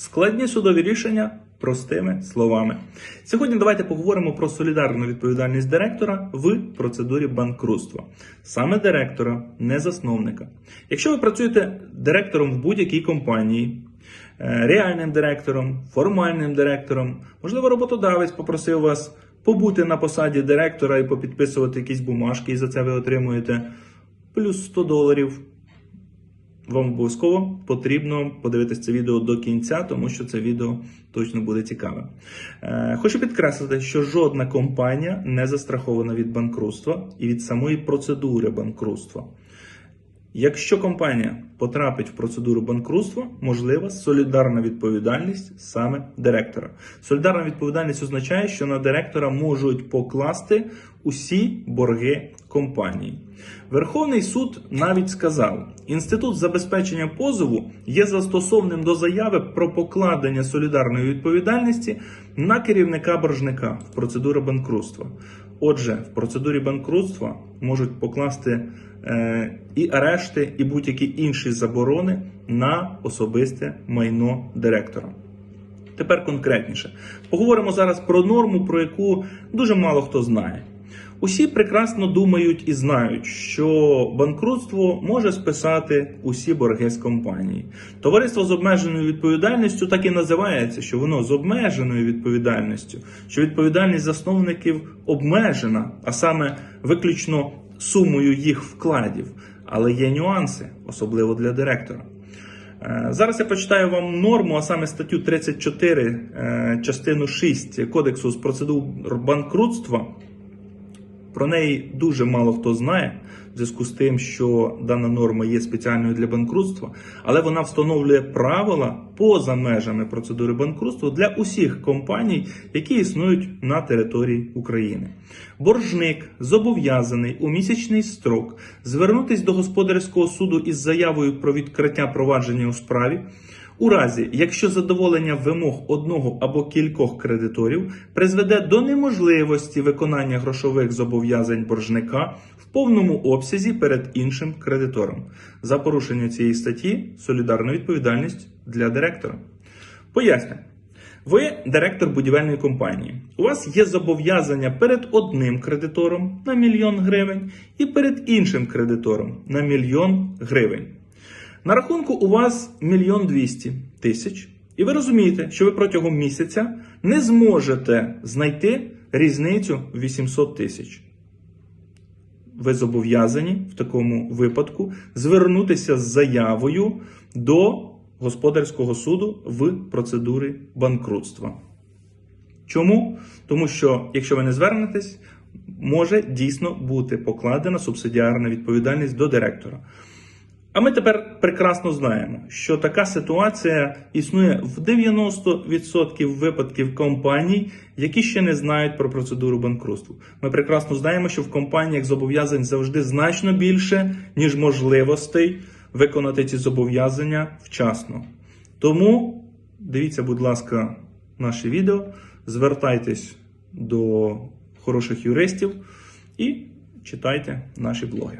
Складні судові рішення простими словами. Сьогодні давайте поговоримо про солідарну відповідальність директора в процедурі банкрутства. Саме директора, не засновника. Якщо ви працюєте директором в будь-якій компанії, е, реальним директором, формальним директором, можливо, роботодавець попросив вас побути на посаді директора і попідписувати якісь бумажки, і за це ви отримуєте плюс 100 доларів вам обов'язково потрібно подивитися це відео до кінця, тому що це відео точно буде цікаве. Е, Хочу підкреслити, що жодна компанія не застрахована від банкрутства і від самої процедури банкрутства. Якщо компанія потрапить в процедуру банкрутства, можлива солідарна відповідальність саме директора. Солідарна відповідальність означає, що на директора можуть покласти усі борги компанії. Верховний суд навіть сказав, інститут забезпечення позову є застосовним до заяви про покладення солідарної відповідальності на керівника боржника в процедурі банкрутства. Отже, в процедурі банкрутства можуть покласти е, і арешти, і будь-які інші заборони на особисте майно директора. Тепер конкретніше. Поговоримо зараз про норму, про яку дуже мало хто знає. Усі прекрасно думають і знають, що банкрутство може списати усі борги з компанії. Товариство з обмеженою відповідальністю так і називається, що воно з обмеженою відповідальністю, що відповідальність засновників обмежена, а саме виключно сумою їх вкладів. Але є нюанси, особливо для директора. Е, Зараз я прочитаю вам норму, а саме статтю 34, е, частину 6 Кодексу з процедур банкрутства. Про неї дуже мало хто знає, в зв'язку з тим, що дана норма є спеціальною для банкрутства, але вона встановлює правила поза межами процедури банкрутства для усіх компаній, які існують на території України. Боржник зобов'язаний у місячний строк звернутись до господарського суду із заявою про відкриття провадження у справі. У разі, якщо задоволення вимог одного або кількох кредиторів призведе до неможливості виконання грошових зобов'язань боржника в повному обсязі перед іншим кредитором, за порушення цієї статті солідарна відповідальність для директора. Поясню. Ви директор будівельної компанії. У вас є зобов'язання перед одним кредитором на мільйон гривень і перед іншим кредитором на мільйон гривень. На рахунку у вас мільйон двісті тисяч, і ви розумієте, що ви протягом місяця не зможете знайти різницю 800 тисяч. Ви зобов'язані в такому випадку звернутися з заявою до господарського суду в процедурі банкрутства. Чому? Тому що, якщо ви не звернетесь, може дійсно бути покладена субсидіарна відповідальність до директора. А ми тепер прекрасно знаємо, що така ситуація існує в 90% випадків компаній, які ще не знають про процедуру банкрутства. Ми прекрасно знаємо, що в компаніях зобов'язань завжди значно більше, ніж можливостей виконати ці зобов'язання вчасно. Тому дивіться, будь ласка, наше відео, звертайтесь до хороших юристів і читайте наші блоги.